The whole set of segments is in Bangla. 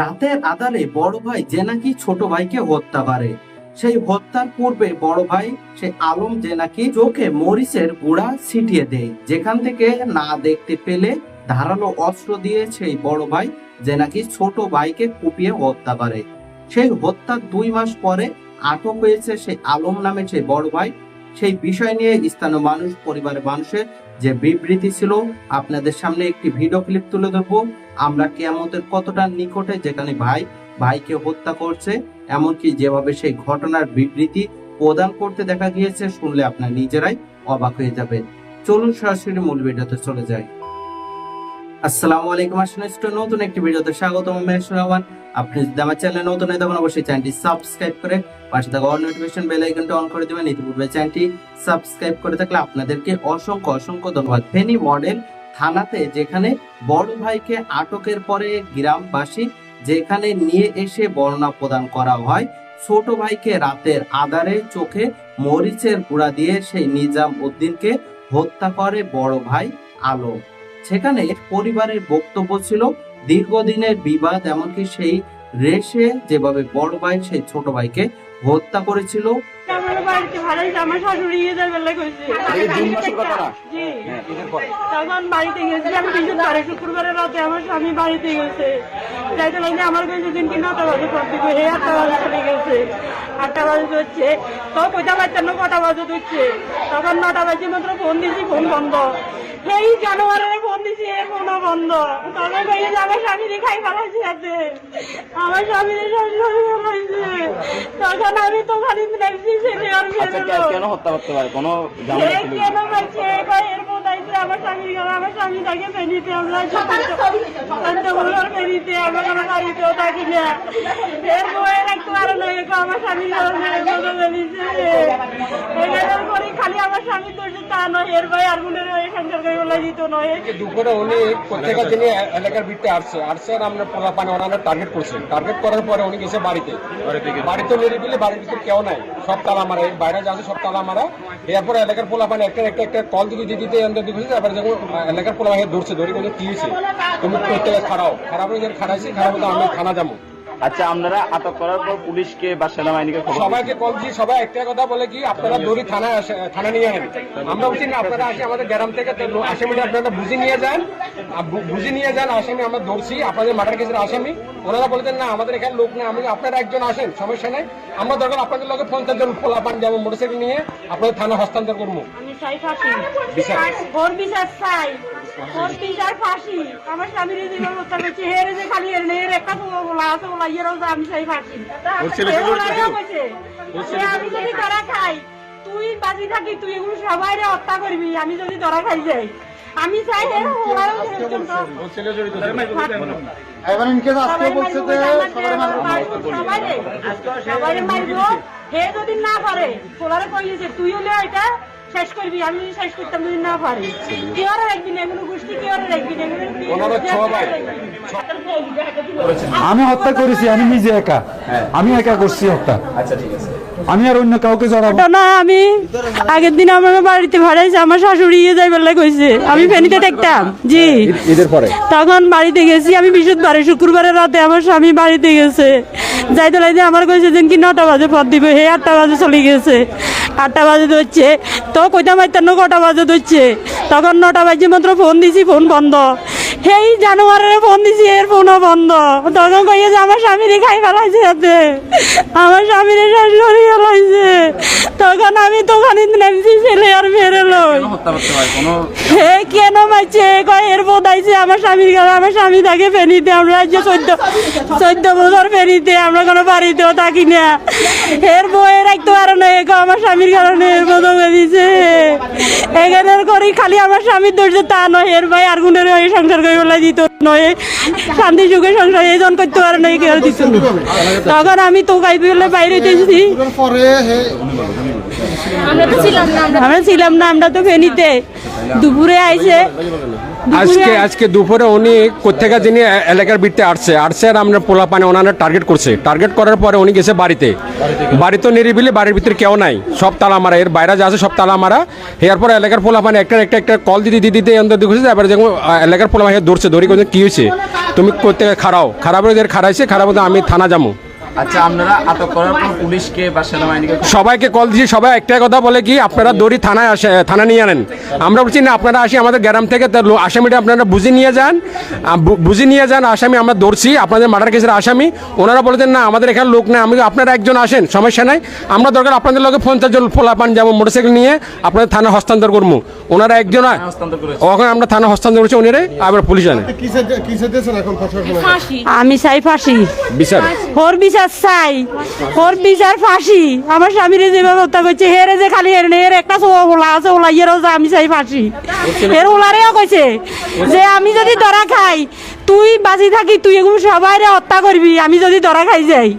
রাতের আধারে বড় ভাই যে নাকি ছোট ভাইকে হত্যা করে। সেই হত্যার পূর্বে বড় ভাই সেই আলম যে নাকি চোখে মরিচের গুড়া ছিটিয়ে দেয়। যেখান থেকে না দেখতে পেলে ধারালো অস্ত্র দিয়ে সেই বড় ভাই যে নাকি ছোট ভাইকে কুপিয়ে হত্যা করে। সেই হত্যার দুই মাস পরে আটক হয়েছে সেই আলম নামে সেই বড় ভাই। সেই বিষয় নিয়ে স্থানীয় মানুষ, পরিবারের মানুষের যে বিবৃতি ছিল, আপনাদের সামনে একটি ভিডিও ক্লিপ তুলে ধরবো। আমরা কেয়ামতের কতটা নিকটে যেখানে ভাই, ভাইকে হত্যা করছে, এমনকি যেভাবে সেই ঘটনার বিবৃতি প্রদান করতে দেখা গিয়েছে, শুনলে আপনার নিজেরাই অবাক হয়ে যাবেন। চলুন সরাসরি মূল ভিডিওতে চলে যাই। আসসালামু আলাইকুম আসলে নতুন একটি ভিডিওতে স্বাগতম, আমি রহমান আপনি যদি আমার চ্যানেলে নতুন হয়ে তখন অবশ্যই চ্যানেলটি সাবস্ক্রাইব করে পাশে থাকা অল নোটিফিকেশন বেল আইকনটা অন করে দিবেন। ইতিপূর্বে চ্যানেলটি সাবস্ক্রাইব করে থাকলে আপনাদেরকে অসংখ্য অসংখ্য ধন্যবাদ। ফেনী মডেল থানাতে, যেখানে বড় ভাইকে আটকের পরে গ্রামবাসী যেখানে নিয়ে এসে বর্ণনা প্রদান করা হয়, ছোট ভাইকে রাতের আধারে চোখে মরিচের গুঁড়া দিয়ে সেই নিজাম উদ্দিনকে হত্যা করে বড় ভাই আলম। সেখানে পরিবারের বক্তব্য ছিল দীর্ঘদিনের বিবাদ এমনকি সেই রেশে যেভাবে বড় ভাই সেই ছোট ভাইকে হত্যা করেছিল। হ্যাঁ, ঈদের পরে। তখন বাড়িতে গেছি আমি কিন্তু তারে শুক্রবারের রাতে আমার স্বামী বাড়িতে গেছে। যাইতে আমার কাছে দিন কি নটা বাজে পর দিবে। হে আটটা বাজে চলে গেছে। আটটা বাজে হচ্ছে তো কইটা বাচ্চার না কটা বাজে দিচ্ছে তখন নটা বাজে মাত্র ফোন দিয়েছি ফোন বন্ধ। সেই জানুয়ারির ফোন দিছি এর বন্ধ তবে কইছে যে আমার স্বামীরে খাই ফেলাইছে আছে আমার স্বামীরে শাশুড়ি ফেলাইছে। তখন আমি তো খালি দেখছি ছেলে আর আচ্ছা কেন হত্যা করতে পারে? কোনো এই ছিল কেন বলছে কই এর বোধাইছে আমার স্বামী আমার স্বামী তাকে ফেলিতে আমরা কোনো থাকি না এর আমার স্বামী দিত এলাকার বাড়িতে কেউ নাই সব মারা বাইরে যাচ্ছে সব মারা এরপরে এলাকার একটা একটা একটা কল দিতে দিতে যখন এলাকার ধরছে ধরে তুমি প্রত্যেকে খারাও খারাপ হয়ে খারাপ হতে আমি থানা যাব। আচ্ছা আপনারা আটক করার পর পুলিশকে বা সেনাবাহিনীকে সবাইকে কল দিয়ে সবাই একটা কথা বলে কি আপনারা দড়ি থানায় আসে থানা নিয়ে আনেন আমরা বলছি না আপনারা আসে আমাদের গ্রাম থেকে আসামিটা আপনারা বুঝে নিয়ে যান। বুঝে নিয়ে যান আসামি আমরা ধরছি আপনাদের মার্ডার কেসের আসামি। ওনারা বলেছেন না আমাদের এখানে লোক নেই আমি আপনারা একজন আসেন সমস্যা নাই। আমরা দরকার আপনাদের লোকে পঞ্চাশ জন পোলা পান যাব মোটরসাইকেল নিয়ে আপনাদের থানা হস্তান্তর করব। আমি চাই ফাঁসি বিচার। বিচার চাই। ভোর ফাঁসি। আমার স্বামীর জীবন হত্যা করছে। হের যে খালি এর নেই এর একটা বউ বলা আছে বলা ইয়েরও আমি চাই ফাঁসি। যদি ধরা খাই তুই বাজি থাকি তুই এগুলো সবাই হত্যা করবি আমি যদি ধরা খাই যাই। আমি চাই এর ওরাও এবার ইনকেস আজকে সবাই বলছে যে সবার মারবো, সবাই সবাই মারবো হে যদি না পারে কইছে তুই হলে এটা শেষ করবি আমি যদি শেষ করতাম যদি না পারি। কি আর একদিন এগুলো গোষ্ঠী কি আর ছ ভাই। আমি হত্যা করেছি আমি নিজে একা। আমি একা করছি হত্যা। আচ্ছা ঠিক আছে। আমি আর অন্য কাউকে জড়াবো। ঘটনা আমি আগের দিন আমার বাড়িতে ভাড়াইছে আমার শাশুড়ি ইয়ে যাই বলে কইছে আমি ফেনিতে দেখতাম জি। ঈদের পরে? তখন বাড়িতে গেছি আমি বৃহস্পতিবারে শুক্রবারের রাতে আমার স্বামী বাড়িতে গেছে। যাইতে লাইতে আমার কইছে দিন কি নটা বাজে পর দিবে হে আটটা বাজে চলে গেছে। আটটা বাজে ধরছে। তো কইতাম তেন কটা বাজে ধরছে। তখন নটা বাজে মাত্র ফোন দিছি ফোন বন্ধ। সেই জানুয়ারের ফোন দিছি, এর ফোনও বন্ধ। তখন কইয়েছে আমার স্বামীরে খাই ফেলাইছে আমার স্বামীরে শাশুড়ি ফেলাইছে। আমি দোকানে নামছি ছেলে আর পারে কোনো হে কেন মাইছে কয় এর বোধাইছে আমার স্বামীর কাছে আমার স্বামী থাকে ফেনিতে আমরা যে চোদ্দ চোদ্দ বছর ফেনিতে আমরা কোনো বাড়িতেও থাকি না। এর বইয়ের একটু কারণ আমার স্বামীর কারণে এর বোধ দিছে এখানে করি খালি আমার স্বামীর দোষ তা নয় এর ভাই আর গুণের হয়ে সংসার করে বলে দিত নয়। শান্তি সুখে সংসার এই জন করতে পারে নয় কেউ দিত তখন আমি তো গাই পেলে বাইরে দিয়েছি পরে হে আমরা ছিলাম না আমরা তো ফেনিতে। দুপুরে আইছে আজকে আজকে দুপুরে উনি কোথেকে যিনি এলাকার ভিত্তে আসছে আসছে আর আমরা পোলা পানি ওনারা টার্গেট করছে। টার্গেট করার পরে উনি গেছে বাড়িতে। বাড়িতে নিরিবিলি বাড়ির ভিতরে কেউ নাই। সব তালা মারা এর বাইরে যা আছে সব তালা মারা এরপর এলাকার পোলা পানি একটা একটা একটা কল দিতে দিতে দিতে অন্তর দিকে এবার যখন এলাকার পোলা পানি ধরছে ধরে কি হয়েছে তুমি কোথেকে খারাও খারাপ হয়ে খারাইছে খারাপ হতে আমি থানা যাব। আচ্ছা আপনারা আটক করার পর পুলিশকে বা সেনাবাহিনীকে সবাইকে কল দিয়েছি সবাই একটাই কথা বলে কি আপনারা দড়ি থানায় আসে থানা নিয়ে আনেন। আমরা বলছি না আপনারা আসি আমাদের গ্রাম থেকে তার আসামিটা আপনারা বুঝে নিয়ে যান। বুঝে নিয়ে যান আসামি আমরা ধরছি আপনাদের মার্ডার কেসের আসামি। ওনারা বলেছেন না আমাদের এখানে লোক নেই আমি আপনারা একজন আসেন সমস্যা নাই। আমরা দরকার আপনাদের লোকে পঞ্চাশ জন ফোলা পান যেমন মোটরসাইকেল নিয়ে আপনাদের থানা হস্তান্তর করব। ওনারা একজন ওখানে আমরা থানা হস্তান্তর করছি উনি আবার পুলিশ আনে। আমি চাই ফাঁসি। বিচার। ওর বিচার চাই। ওর বিচার ফাঁসি। আমার স্বামীরে যেভাবে হত্যা করছে হেরে যে খালি হেরে এর একটা ওলা আছে ওলা ইয়েরও যে আমি চাই ফাঁসি। এর ওলারেও কইছে যে আমি যদি ধরা খাই তুই বাঁচি থাকি তুই এগুলো সবাই হত্যা করবি আমি যদি ধরা খাই যাই।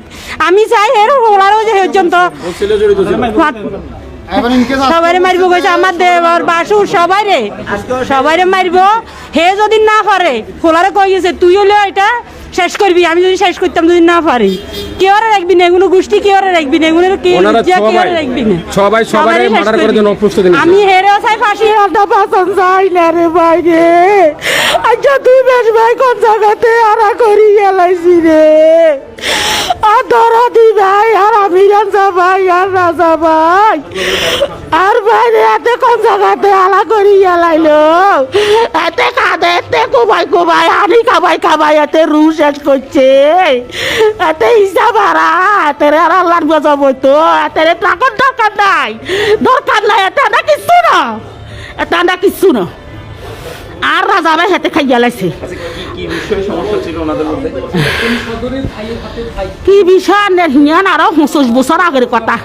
আমি চাই এর ওলারেও যে পর্যন্ত সবাই মারিব কইছে আমার দেবর বাসুর সবাই রে সবাই মারিব। হে যদি না পারে খোলারে কই গেছে তুই হলে এটা শেষ করবি আমি যদি শেষ করতাম যদি না পারি। কে ওরা রাখবি না? এগুলো গোষ্ঠী কে ওরা রাখবি না? এগুলো কে রাখবি না? সবাই সবাই মার্ডার করার জন্য প্রস্তুতি আমি হেরেও চাই ফাঁসি আলটা পছন্দ চাই না রে ভাই রে। আচ্ছা তুই বেশ ভাই কোন জায়গাতে আরা করি গেলাইছি রে। আর ধরা দি ভাই, আর আমি রাজা ভাই, আর রাজা ভাই। আর বাইরে এতে কোন জায়গাতে আলা করি গেলাইলো এতে কাঁদে, এতে কোবাই কোবাই আনি কাবাই কাবাই, এতে রু শেষ করছে। এতে ইসা ভাড়া এতে আর আল্লাহর গজব হইতো। এতে টাকার দরকার নাই। দরকার নাই এটা না কিচ্ছু না। এটা না কিচ্ছু না। আর রাজা ভাই হাতে খাই গেলাইছে আচ্ছা, কি বিষয়ে হিয়ান আরও পঁচিশ বছর আগের কথা।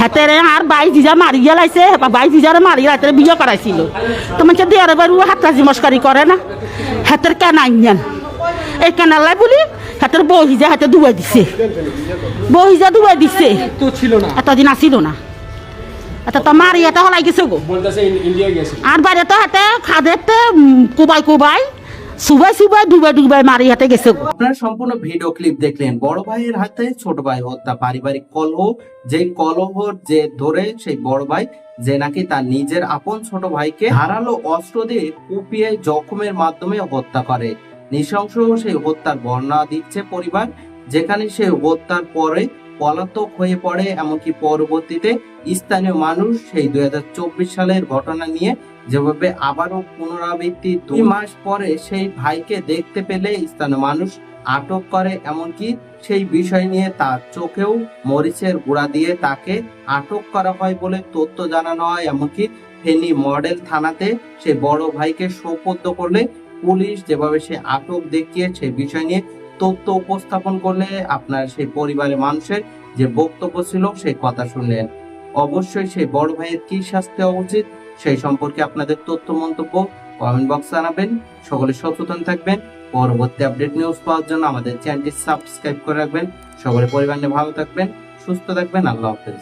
হেতেরে আর বাই জিজা মারি গেলাইছে বাই জিজারে মারি রাতে বিয়ে করাইছিল তো মানে দেয়ারে বাড়ি হাতাজি মস্কারি করে না। হেতের কেন আইয়ান এই কেনালাই বলি হেতের বহিজা হাতে ডুবাই দিছে। বহিজা ডুবাই দিছে। এতদিন আসিল না। এটা তো মারি এটা হলাই গেছে গো। আর বাইরে তো হাতে খাদেতে কুবাই কুবাই সুবাই সুবাই ডুবাই ডুবাই মারি হাতে গেছে গো। আপনারা সম্পূর্ণ ভিডিও ক্লিপ দেখলেন। বড় ভাইয়ের হাতে ছোট ভাই হত্যা পারিবারিক কলহ যে কলহর যে ধরে সেই বড় ভাই যে নাকি তার নিজের আপন ছোট ভাইকে ধারালো অস্ত্র দিয়ে কুপিয়ে জখমের মাধ্যমে হত্যা করে। নৃশংস সেই হত্যার বর্ণনা দিচ্ছে পরিবার যেখানে সে হত্যার পরে পলাতক হয়ে পড়ে এমনকি পরবর্তীতে স্থানীয় মানুষ সেই দুই সালের ঘটনা নিয়ে যেভাবে আবারও পুনরাবৃত্তি দুই মাস পরে সেই ভাইকে দেখতে পেলে স্থানীয় মানুষ আটক করে এমনকি সেই বিষয় নিয়ে তার চোখেও মরিচের গুঁড়া দিয়ে তাকে আটক করা হয় বলে তথ্য জানানো হয়। এমনকি ফেনী মডেল থানাতে সে বড় ভাইকে সোপর্দ করলে পুলিশ যেভাবে সে আটক দেখিয়ে সেই বিষয় নিয়ে তথ্য উপস্থাপন করলে আপনার সেই পরিবারের মানুষের যে বক্তব্য ছিল সেই কথা শুনলেন। অবশ্যই সেই বড় ভাইয়ের কি শাস্তি হওয়া উচিত সেই সম্পর্কে আপনাদের তথ্য মন্তব্য কমেন্ট বক্স জানাবেন। সকলে সচেতন থাকবেন। পরবর্তী আপডেট নিউজ পাওয়ার জন্য আমাদের চ্যানেলটি সাবস্ক্রাইব করে রাখবেন। সকলে পরিবার নিয়ে ভালো থাকবেন, সুস্থ থাকবেন। আল্লাহ হাফেজ।